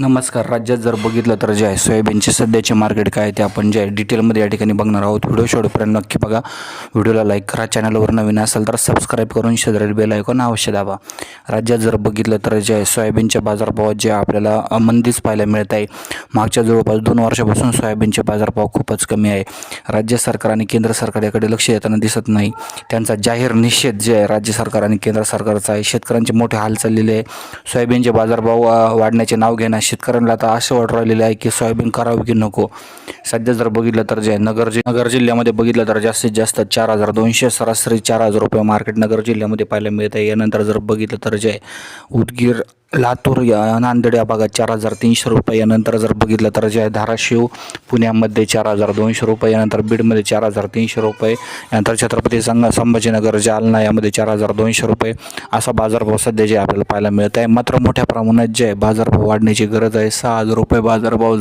नमस्कार. राज्यात जर बघितलं तर जे आहे सोयाबीनचे सध्याचे मार्केट काय आहे ते आपण जे आहे डिटेलमध्ये या ठिकाणी बघणार आहोत. व्हिडिओ शेवटपर्यंत नक्की बघा. व्हिडिओला लाईक करा चॅनलवर नवीन असेल तर सबस्क्राईब करून शेजारील बेल ऐकून अवश्य दाबा. राज्यात जर बघितलं तर जे आहे सोयाबीनच्या बाजारभावात जे आपल्याला मंदीच पाहायला मिळत आहे. मागच्या जवळपास दोन वर्षापासून सोयाबीनचे बाजारभाव खूपच कमी आहे. राज्य सरकार आणि केंद्र सरकार याकडे लक्ष देताना दिसत नाही. त्यांचा जाहीर निषेध जे आहे राज्य सरकार आणि केंद्र सरकारचा आहे. शेतकऱ्यांचे मोठे हाल चाललेले आहे. सोयाबीनचे बाजारभाव वाढण्याचे नाव घेण्यास शेतकऱ्यांना आता असं वाटू राहिलेलं आहे की सोयाबीन करावं की नको. सध्या जर बघितलं तर जे नगर जि नगर जिल्ह्यामध्ये बघितलं तर जास्तीत जास्त चार हजार दोनशे सरासरी चार हजार रुपये मार्केट नगर जिल्ह्यामध्ये पाहायला मिळत आहे यानंतर जर बघितलं तर जे आहे उदगीर लातूर या नांदेड या भागात चार हजार तीनशे रुपये यानंतर जर बघितलं तर जे आहे धाराशिव पुण्यामध्ये चार हजार दोनशे रुपये यानंतर बीडमध्ये चार हजार तीनशे रुपये यानंतर छत्रपती संघ संभाजीनगर जालना यामध्ये चार हजार दोनशे रुपये असा बाजारभाव सध्या जे आपल्याला पाहायला मिळत आहे मात्र मोठ्या प्रमाणात जे आहे बाजारभाव वाढण्याची गरज आहे. सहा हजार रुपये बाजारभाव